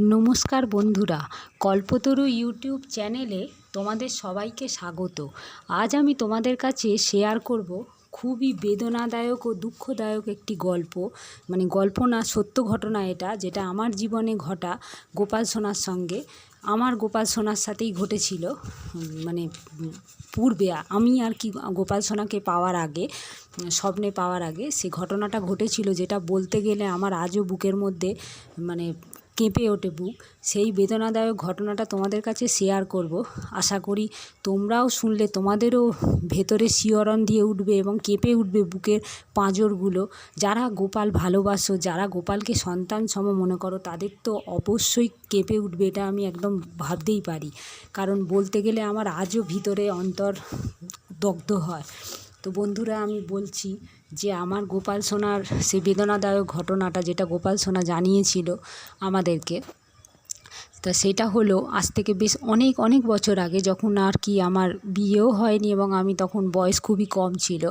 নমস্কার বন্ধুরা, কল্পতরু ইউটিউব চ্যানেলে তোমাদের সবাইকে স্বাগত। আজ আমি তোমাদের কাছে শেয়ার করব খুবই বেদনাদায়ক ও দুঃখদায়ক একটি গল্প। মানে গল্প না, সত্য ঘটনা এটা, যেটা আমার জীবনে ঘটা গোপাল সোনার সঙ্গে। আমার গোপাল সোনার সাথেই ঘটেছিল মানে পূর্বে আমি আর কি গোপাল সোনাকে পাওয়ার আগে, স্বপ্নে পাওয়ার আগে, সে ঘটনাটা ঘটেছিল যেটা বলতে গেলে আমার আজও বুকের মধ্যে মানে কেঁপে ওঠে বুক। সেই বেদনাদায়ক ঘটনাটা তোমাদের কাছে শেয়ার করব। আশা করি তোমরাও শুনলে, তোমাদেরও ভেতরে শিহরণ দিয়ে উঠবে এবং কেঁপে উঠবে বুকের পাঁজরগুলো। যারা গোপাল ভালোবাসো, যারা গোপালকে সন্তান সম মনে করো, তাদের তো অবশ্যই কেঁপে উঠবে, এটা আমি একদম ভাবতেই পারি। কারণ বলতে গেলে আমার আজও ভিতরে অন্তর দগ্ধ হয়। তো বন্ধুরা, আমি বলছি যে আমার গোপাল সোনার সে বেদনাদায়ক ঘটনাটা যেটা গোপাল সোনা জানিয়েছিল আমাদেরকে, তা সেটা হলো আজ থেকে বেশ অনেক অনেক বছর আগে যখন আর কি আমার বিয়েও হয়নি এবং আমি তখন বয়স খুবই কম ছিল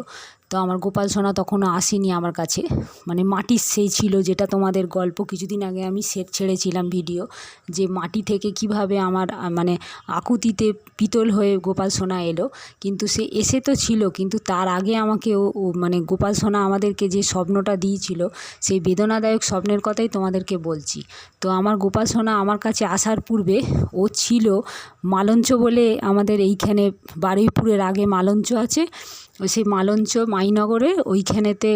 তো আমার গোপাল সোনা তখনও আসেনি আমার কাছে। মানে মাটির সেই ছিল যেটা তোমাদের গল্প। কিছুদিন আগে আমি সেট ছেড়েছিলাম ভিডিও যে মাটি থেকে কীভাবে আমার মানে আকুতিতে পিতল হয়ে গোপাল সোনা এলো। কিন্তু সে এসে তো ছিল, কিন্তু তার আগে আমাকে ও মানে গোপাল সোনা আমাদেরকে যে স্বপ্নটা দিয়েছিল, সেই বেদনাদায়ক স্বপ্নের কথাই তোমাদেরকে বলছি। তো আমার গোপাল সোনা আমার কাছে আসার পূর্বে ও ছিল মালঞ্চ বলে আমাদের এইখানে বারুইপুরের আগে মালঞ্চ আছে। সেই মালঞ্চ মাইনগরে ওইখানেতে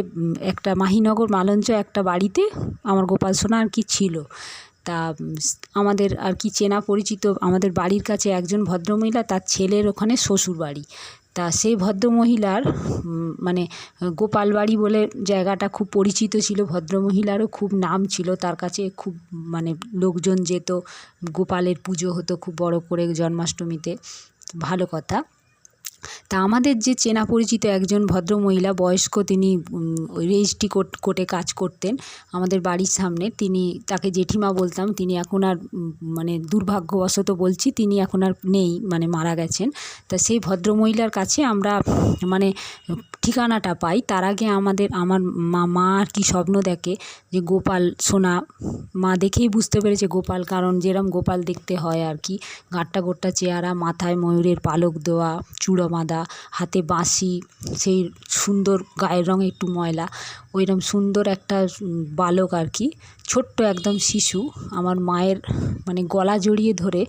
একটা মাহিনগর মালঞ্চ একটা বাড়িতে আমার গোপাল সোনা আর কি ছিল। তা আমাদের আর কি চেনা পরিচিত, আমাদের বাড়ির কাছে একজন ভদ্রমহিলা, তার ছেলের ওখানে শ্বশুর বাড়ি। তা সেই ভদ্রমহিলার মানে গোপাল বাড়ি বলে জায়গাটা খুব পরিচিত ছিল, ভদ্রমহিলারও খুব নাম ছিল, তার কাছে খুব মানে লোকজন যেত, গোপালের পুজো হতো খুব বড় করে জন্মাষ্টমীতে, ভালো কথা। তা আমাদের যে চেনা পরিচিত একজন ভদ্রমহিলা বয়স্ক তিনি রেজিস্ট্রি কোর্টে কাজ করতেন আমাদের বাড়ির সামনে। তিনি তাকে জেঠিমা বলতাম, তিনি এখন আর মানে দুর্ভাগ্যবশত বলছি, তিনি এখন আর নেই মানে মারা গেছেন। তা সেই ভদ্রমহিলার কাছে আমরা মানে ঠিকানাটা পাই, তার আগে আমাদের, আমার মা মা আর কি স্বপ্ন দেখে যে গোপাল, সোনা, মা দেখেই বুঝতে পেরেছে গোপাল, কারণ যেরম গোপাল দেখতে হয় আর কি। গাঁট্টা গোট্টা চেহারা, মাথায় ময়ূরের পালক দেওয়া, চূড়ো বাঁধা, হাতে বাঁশি, সেই সুন্দর গায়ের রঙ একটু ময়লা ওইরকম সুন্দর একটা বালক আর কি। ছোট্ট একদম শিশু, আমার মায়ের মানে গলা জড়িয়ে ধরে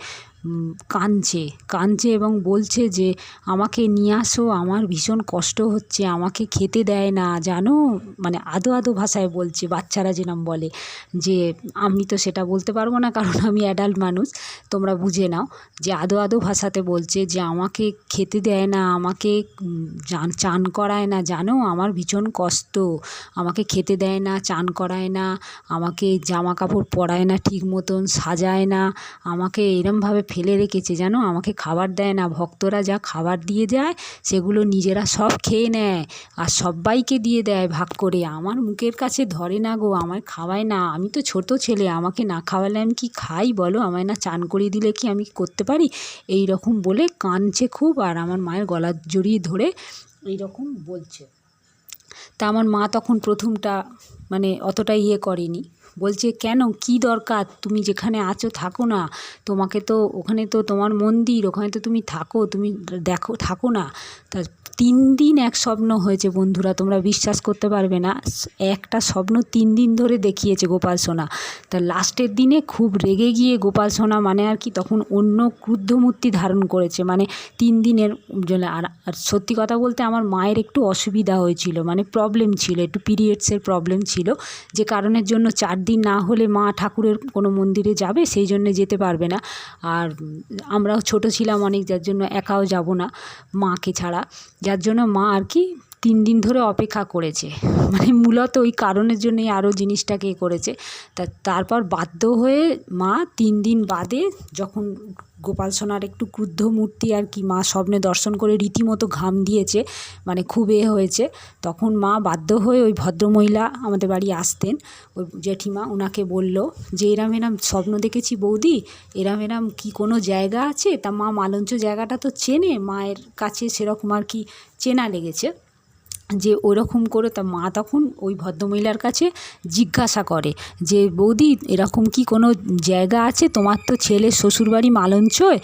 কাঁদছে কাঁদছে এবং বলছে যে, আমাকে নিয়ে আসো, আমার ভীষণ কষ্ট হচ্ছে, আমাকে খেতে দেয় না। জানো? মানে আদো আদো ভাষায় বলছে, বাচ্চারা যেরম বলে যে, আমি তো সেটা বলতে পারব না, কারণ আমি অ্যাডাল্ট মানুষ। তোমরা বুঝে নাও যে, আদো আদো ভাষাতে বলছে যে, আমাকে খেতে দেয় না, আমাকে চান করায় না। জানো? আমার ভীষণ কষ্ট। আমাকে খেতে দেয় না, চান করায় না, আমাকে জামা কাপড় পরায় না ঠিক মতন, সাজায় না। আমাকে এরমভাবে ফেলে রেখেছে জানো? আমাকে খাবার দেয় না। ভক্তরা যা খাবার দিয়ে যায়, সেগুলো নিজেরা সব খেয়ে নেয় আর সব্বাইকে দিয়ে দেয় ভাগ করে। আমার মুখের কাছে ধরে না গো, আমায় খাওয়ায় না। আমি তো ছোট ছেলে, আমাকে না খাওয়ালে আমি কি খাই বলো? আমায় না চান করিয়ে দিলে কি আমি করতে পারি? এই রকম বলে কাঁদছে খুব আর আমার মায়ের গলা জড়িয়ে ধরে এই রকম বলছে। তা আমার মা তখন প্রথমটা মানে অতটা ইয়ে করেনি। বলছে, কেন? কি দরকার? তুমি যেখানে আছো থাকো না। তোমাকে তো ওখানে তো তোমার মন্দির, ওখানে তো তুমি থাকো। তুমি দেখো, থাকো না। তা তিন দিন এক স্বপ্ন হয়েছে বন্ধুরা, তোমরা বিশ্বাস করতে পারবে না। একটা স্বপ্ন তিন দিন ধরে দেখিয়েছে গোপাল সোনা। তা লাস্টের দিনে খুব রেগে গিয়ে গোপাল সোনা মানে আর কি তখন অন্য ক্রুদ্ধ মূর্তি ধারণ করেছে মানে তিন দিনের জন্য। আর আর সত্যি কথা বলতে আমার মায়ের একটু অসুবিধা হয়েছিল মানে প্রবলেম ছিল, একটু পিরিয়ডসের প্রবলেম ছিল। যে কারণের জন্য চার দিন না হলে মা ঠাকুরের কোনো মন্দিরে যাবে, সেই জন্য যেতে পারবে না। আর আমরাও ছোট ছিলাম অনেক যার জন্য, একাও যাব না মাকে ছাড়া। যার জন্য মা আর কি তিন দিন ধরে অপেক্ষা করেছে। মানে মূলত ওই কারণের জন্যই আরও জিনিসটাকে এ করেছে। তা, তারপর বাধ্য হয়ে মা তিন দিন বাদে যখন গোপাল সোনার একটু ক্রুদ্ধ মূর্তি আর কি মা স্বপ্নে দর্শন করে রীতিমতো ঘাম দিয়েছে মানে খুব এ হয়েছে, তখন মা বাধ্য হয়ে ওই ভদ্রমহিলা আমাদের বাড়ি আসতেন। ওই জেঠিমা ওনাকে বলল, যে এরাম এরাম স্বপ্ন দেখেছি বৌদি, এরাম এরাম কি কোনো জায়গা আছে? তা মা মালঞ্চ জায়গাটা তো চেনে, মায়ের কাছে সেরকম আর কি চেনা লেগেছে। যে ওরকম করে তা মা তখন ওই ভদ্রমহিলার কাছে জিজ্ঞাসা করে যে, বৌদি, এরকম কি কোনো জায়গা আছে? তোমার তো ছেলে শ্বশুরবাড়ি মালঞ্চয়,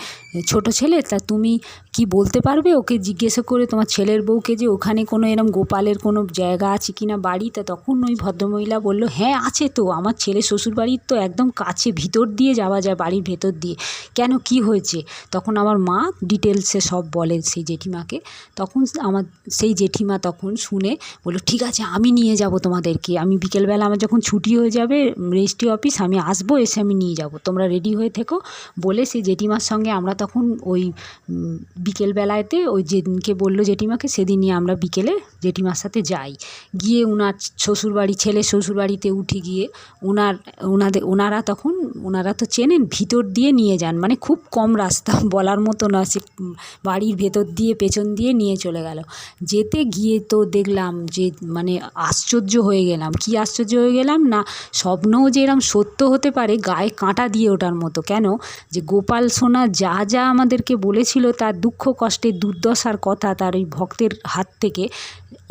ছোটো ছেলে, তা তুমি কি বলতে পারবে? ওকে জিজ্ঞেস করে তোমার ছেলের বউকে যে, ওখানে কোনো এরম গোপালের কোনো জায়গা আছে কি না বাড়ি? তা তখন ওই ভদ্রমহিলা বলল হ্যাঁ আছে তো। আমার ছেলে শ্বশুরবাড়ির তো একদম কাছে ভিতর দিয়ে যাওয়া যায়, বাড়ির ভেতর দিয়ে। কেন, কি হয়েছে? তখন আমার মা ডিটেলসে সব বলে সেই জেঠিমাকে। তখন আমার, সেই জেঠিমা তখন শুনে বলল, ঠিক আছে, আমি নিয়ে যাব তোমাদেরকে। আমি বিকেলবেলা আমার যখন ছুটি হয়ে যাবে রেজিস্ট্রি অফিস আমি আসব, এসে আমি নিয়ে যাব। তোমরা রেডি হয়ে থেকো। বলে সে জেঠিমার সঙ্গে আমরা তখন ওই বিকেলবেলাতে ওই যেদিনকে বলল জেঠিমাকে, সেদিনই আমরা বিকেলে জেঠিমার সাথে যাই। গিয়ে ওনার শ্বশুরবাড়ি, ছেলে শ্বশুরবাড়িতে উঠে গিয়ে ওনার ওনাদের ওনারা তখন ওনারা তো চেনেন, ভিতর দিয়ে নিয়ে যান। মানে খুব কম রাস্তা, বলার মতো না সে বাড়ির ভেতর দিয়ে, পেছন দিয়ে নিয়ে চলে গেল। যেতে গিয়ে তো দেখলাম যে মানে আশ্চর্য হয়ে গেলাম। কি আশ্চর্য হয়ে গেলাম না, স্বপ্নও যে এরম সত্য হতে পারে, গায়ে কাঁটা দিয়ে ওঠার মতো। কেন? যে গোপাল সোনা যা যা আমাদেরকে বলেছিল, তার দুঃখ, কষ্টের দুর্দশার কথা তার ওই ভক্তের হাত থেকে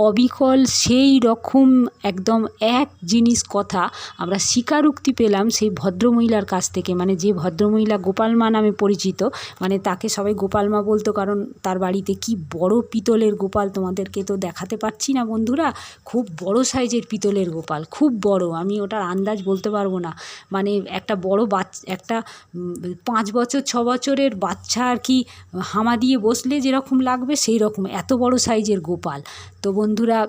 অবিকল সেই রকম একদম এক জিনিস কথা আমরা স্বীকারোক্তি পেলাম সেই ভদ্রমহিলার কাছ থেকে। মানে যে ভদ্রমহিলা গোপাল মা নামে পরিচিত মানে তাকে সবাই গোপাল মা বলতো, কারণ তার বাড়িতে কি বড় পিতলের গোপাল তোমাদেরকে তো দেখাতে পারছি না বন্ধুরা। খুব বড় সাইজের পিতলের গোপাল, খুব বড়, আমি ওটার আন্দাজ বলতে পারব না। মানে একটা বড় বাচ্চা একটা পাঁচ বছর, ছ বছরের বাচ্চা আর কি হামা দিয়ে বসলে যেরকম লাগবে সেই রকম এত বড় সাইজের গোপাল। তো বন্ধুরা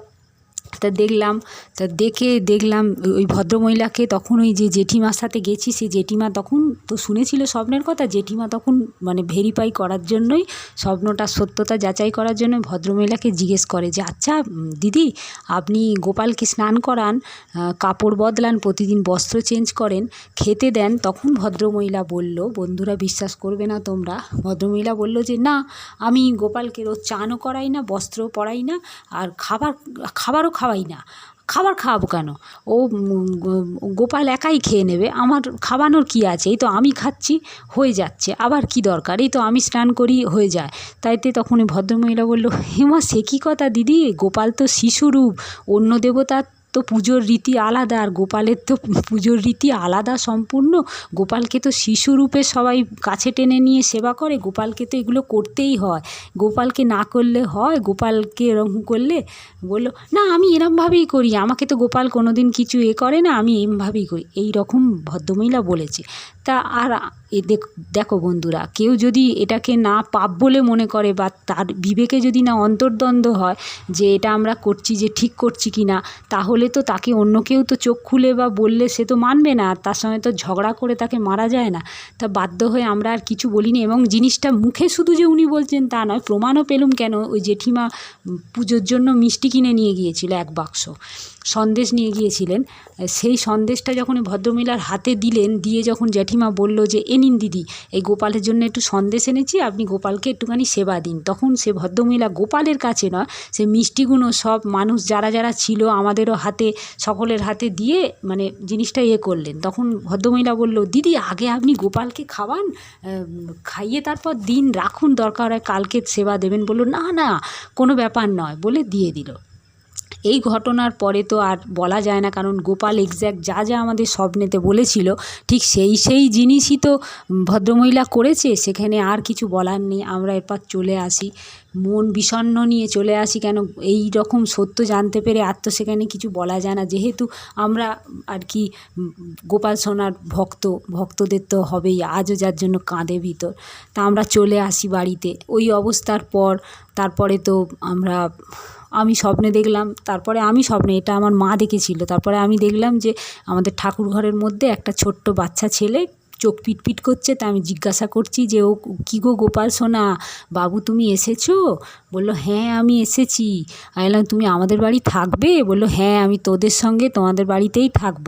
তা দেখলাম, তা দেখে দেখলাম ওই ভদ্রমহিলাকে তখন ওই যে জেঠিমার সাথে গেছি, সেই জেঠিমা তখন তো শুনেছিল স্বপ্নের কথা, জেঠিমা তখন মানে ভেরিফাই করার জন্যই স্বপ্নটার সত্যতা যাচাই করার জন্য ভদ্রমহিলাকে জিজ্ঞেস করে যে আচ্ছা দিদি, আপনি গোপালকে স্নান করান কাপড় বদলান, প্রতিদিন বস্ত্র চেঞ্জ করেন, খেতে দেন। তখন ভদ্রমহিলা বলল, বন্ধুরা, বিশ্বাস করবে না তোমরা। ভদ্রমহিলা বলল যে, না, আমি গোপালকে রোজ চানও করাই না বস্ত্র পরাই না, আর খাবার, খাবারও খাওয়াই না। খাবার খাওয়াবো কেন? ও গোপাল একাই খেয়ে নেবে। আমার খাওয়ানোর কি আছে? এই তো আমি খাচ্ছি, হয়ে যাচ্ছে। আবার কি দরকার? এই তো আমি স্নান করি, হয়ে যায়। তাইতে তখন ভদ্রমহিলা বলল, হেমা, সে কী কথা দিদি? গোপাল তো শিশুরূপ। অন্য দেবতার তো পুজোর রীতি আলাদা আর গোপালের তো পুজোর রীতি আলাদা সম্পূর্ণ। গোপালকে তো শিশুরূপে সবাই কাছে টেনে নিয়ে সেবা করে, গোপালকে তো এগুলো করতেই হয়। গোপালকে না করলে হয়, গোপালকে এরকম করলে বলল, না, আমি এরমভাবেই করি, আমাকে তো গোপাল কোনো দিন কিছু এ করে না, আমি এমভাবেই করি। এই রকম ভদ্রমহিলা বলেছে। তা আর এ দেখ- দেখো বন্ধুরা, কেউ যদি এটাকে না পাপ বলে মনে করে বা তার বিবেকে যদি না অন্তর্দ্বন্দ্ব হয় যে এটা আমরা করছি, যে ঠিক করছি কি না, তাহলে তো তাকে অন্য কেউ তো চোখ খুলে বা বললে সে তো মানবে না, আর তার সঙ্গে তো ঝগড়া করে তাকে মারা যায় না। তা বাধ্য হয়ে আমরা আর কিছু বলিনি এবং জিনিসটা মুখে শুধু যে উনি বলছেন তা নয়, প্রমাণও পেলুম কেন ওই জেঠিমা পুজোর জন্য মিষ্টি কিনে নিয়ে গিয়েছিল এক বাক্স। সন্দেশ নিয়ে গিয়েছিলেন। সেই সন্দেশটা যখন ভদ্রমহিলার হাতে দিলেন, দিয়ে যখন জ্যাঠিমা বলল যে, এ নিন দিদি, এই গোপালের জন্য একটু সন্দেশ এনেছি, আপনি গোপালকে একটুখানি সেবা দিন। তখন সে ভদ্রমহিলা গোপালের কাছে নয়, সে মিষ্টিগুলো সব মানুষ যারা যারা ছিল আমাদেরও হাতে, সকলের হাতে দিয়ে মানে জিনিসটা ইয়ে করলেন। তখন ভদ্রমহিলা বলল, দিদি, আগে আপনি গোপালকে খাওয়ান খাইয়ে তারপর দিন রাখুন, দরকার হয় কালকে সেবা দেবেন। বলল, না না, কোনো ব্যাপার নয়। বলে দিয়ে দিল। এই ঘটনার পরে তো আর বলা যায় না, কারণ গোপাল এক্স্যাক্ট যা যা আমাদের স্বপ্নেতে বলেছিল, ঠিক সেই সেই জিনিসই তো ভদ্রমহিলা করেছে, সেখানে আর কিছু বলার নেই। আমরা এরপর চলে আসি। মন বিষণ্ণ নিয়ে চলে আসি কেন? এই রকম সত্য জানতে পেরে আর তো সেখানে কিছু বলা যায় না। যেহেতু আমরা আর কি গোপাল সোনার ভক্ত, ভক্তদের তো হবেই, আজও যার জন্য কাঁদে ভিতর। তা আমরা চলে আসি বাড়িতে। ওই অবস্থার পর, তারপরে তো আমরা আমি স্বপ্নে দেখলাম, তারপরে আমি স্বপ্নে, এটা আমার মা দেখেছিল, তারপরে আমি দেখলাম যে আমাদের ঠাকুর ঘরের মধ্যে একটা ছোট্ট বাচ্চা ছেলে চোখ পিটপিট করছে, তা আমি জিজ্ঞাসা করছি যে, ও কী গো গোপাল সোনা? বাবু তুমি এসেছ? বলল হ্যাঁ আমি এসেছি। আমি বললাম, তুমি আমাদের বাড়ি থাকবে? বলল হ্যাঁ আমি তোদের সঙ্গে তোমাদের বাড়িতেই থাকব।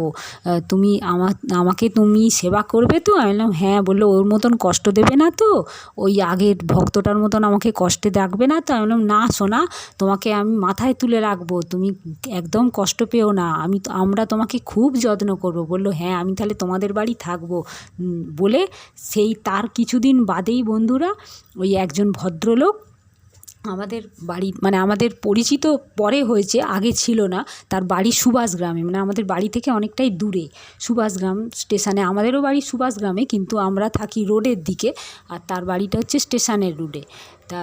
তুমি আমা আমাকে তুমি সেবা করবে তো? আমি বললাম হ্যাঁ। বলল, ওর মতন কষ্ট দেবে না তো? ওই আগের ভক্তটার মতন আমাকে কষ্টে রাখবে না তো? আমি বললাম, না সোনা, তোমাকে আমি মাথায় তুলে রাখব। তুমি একদম কষ্ট পেও না। আমি আমরা তোমাকে খুব যত্ন করব। বলল হ্যাঁ আমি তাহলে তোমাদের বাড়ি থাকব। বলে সেই তার কিছুদিন বাদেই বন্ধুরা ওই একজন ভদ্রলোক আমাদের বাড়ি মানে আমাদের পরিচিত পরে হয়েছে, আগে ছিল না, তার বাড়ি সুভাষগ্রামে মানে আমাদের বাড়ি থেকে অনেকটাই দূরে সুভাষগ্রাম স্টেশনে, আমাদেরও বাড়ি সুভাষগ্রামে কিন্তু আমরা থাকি রোডের দিকে, আর তার বাড়িটা হচ্ছে স্টেশনের রোডে, তা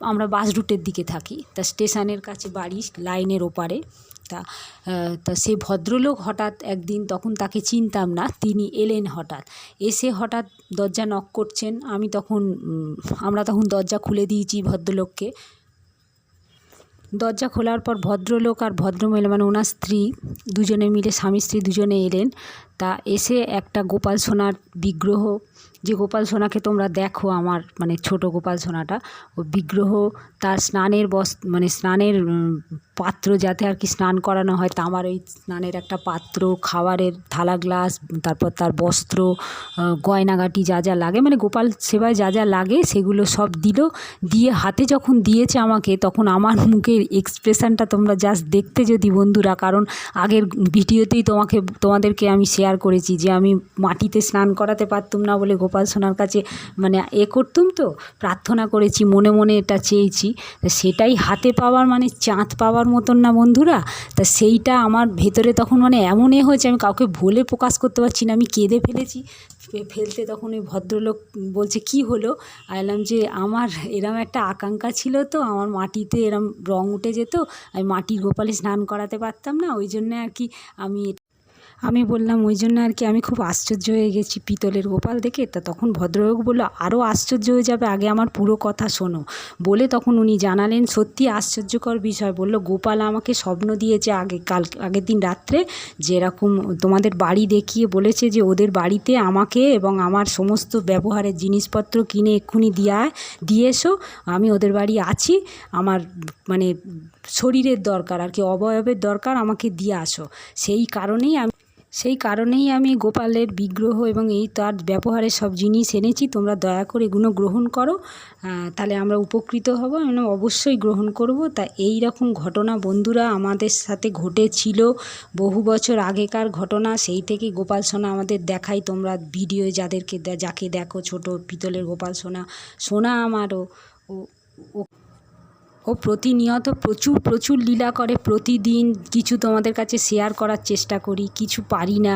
আমরা বাস রুটের দিকে থাকি, তা স্টেশনের কাছে বাড়ি লাইনের ওপারে তা তা সে ভদ্রলোক হঠাৎ একদিন তখন তাকে চিনতাম না, তিনি এলেন হঠাৎ। এসে হঠাৎ দরজা নক করছেন, আমি তখন আমরা তখন দরজা খুলে দিয়েছি ভদ্রলোককে। দরজা খোলার পর ভদ্রলোক আর ভদ্রমহিলা মানে ওনার স্ত্রী, দুজনে মিলে, স্বামী স্ত্রী দুজনে এলেন। তা এসে একটা গোপাল সোনার বিগ্রহ, যে গোপাল সোনাকে তোমরা দেখো আমার মানে ছোট গোপাল সোনাটা, ও বিগ্রহ, তার স্নানের বস মানে স্নানের পাত্র যাতে আর কি স্নান করানো হয় তামার ওই স্নানের একটা পাত্র, খাবারের থালা গ্লাস, তারপর তার বস্ত্র গয়নাগাটি যা যা লাগে মানে গোপাল সেবায় যা যা লাগে সেগুলো সব দিল। দিয়ে হাতে যখন দিয়েছে আমাকে, তখন আমার মুখের এক্সপ্রেশনটা তোমরা জাস্ট দেখতে যদি বন্ধুরা, কারণ আগের ভিডিওতেই তোমাকে, তোমাদেরকে আমি শেয়ার করেছি যে আমি মাটিতে স্নান করাতে পারতুম না বলে গোপাল সোনার কাছে মানে এ করতুম তো, প্রার্থনা করেছি, মনে মনে এটা চেয়েছি। সেটাই হাতে পাওয়ার মানে চাঁদ পাওয়ার মতন না বন্ধুরা। তা সেইটা আমার ভেতরে তখন মানে এমন এ হয়েছে, আমি কাউকে বলে প্রকাশ করতে পারছি না, আমি কেঁদে ফেলেছি। ফেলতে তখন ওই ভদ্রলোক বলছে, কি হলো? আইলাম যে, আমার এরম একটা আকাঙ্ক্ষা ছিল তো, আমার মাটিতে এরম রং উঠে যেত, আমি মাটির গোপালে স্নান করাতে পারতাম না, ওই জন্য আর কি আমি আমি বললাম, ওই জন্য আর কি আমি খুব আশ্চর্য হয়ে গেছি পিতলের গোপাল দেখে। তা তখন ভদ্রলোক বলল আরও আশ্চর্য হয়ে যাবে, আগে আমার পুরো কথা শোনো। বলে তখন উনি জানালেন, সত্যি আশ্চর্যকর বিষয়। বলল, গোপাল আমাকে স্বপ্ন দিয়েছে আগে, কাল, আগের দিন রাত্রে, যেরকম তোমাদের বাড়ি দেখিয়ে বলেছে যে ওদের বাড়িতে আমাকে এবং আমার সমস্ত ব্যবহারের জিনিসপত্র কিনে এক্ষুনি দিয়ে দিয়ে এসো, আমি ওদের বাড়ি আছি। আমার মানে শরীরের দরকার, আর কি অবয়বের দরকার, আমাকে দিয়ে আসো। সেই কারণেই আমি সেই কারণেই আমি গোপালের বিগ্রহ এবং এই তার ব্যবহারের সব জিনিস এনেছি। তোমরা দয়া করে এগুলো গ্রহণ করো। তাহলে আমরা উপকৃত হব। আমি অবশ্যই গ্রহণ করব। তা এই রকম ঘটনা বন্ধুরা আমাদের সাথে ঘটেছিল বহু বছর আগেকার ঘটনা। সেই থেকে গোপাল সোনা আমাদের দেখাই তোমরা ভিডিও যাদেরকে যাকে দেখো, ছোট পিতলের গোপাল সোনা সোনা আমারও। ও ও প্রতিনিয়ত প্রচুর প্রচুর লীলা করে প্রতিদিন কিছু তোমাদের কাছে শেয়ার করার চেষ্টা করি, কিছু পারি না।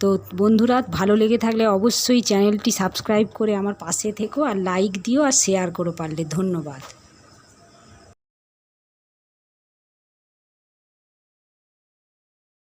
তো বন্ধুরা, ভালো লেগে থাকলে অবশ্যই চ্যানেলটি সাবস্ক্রাইব করে আমার পাশে থেকো আর লাইক দিও আর শেয়ার করো পারলে। ধন্যবাদ।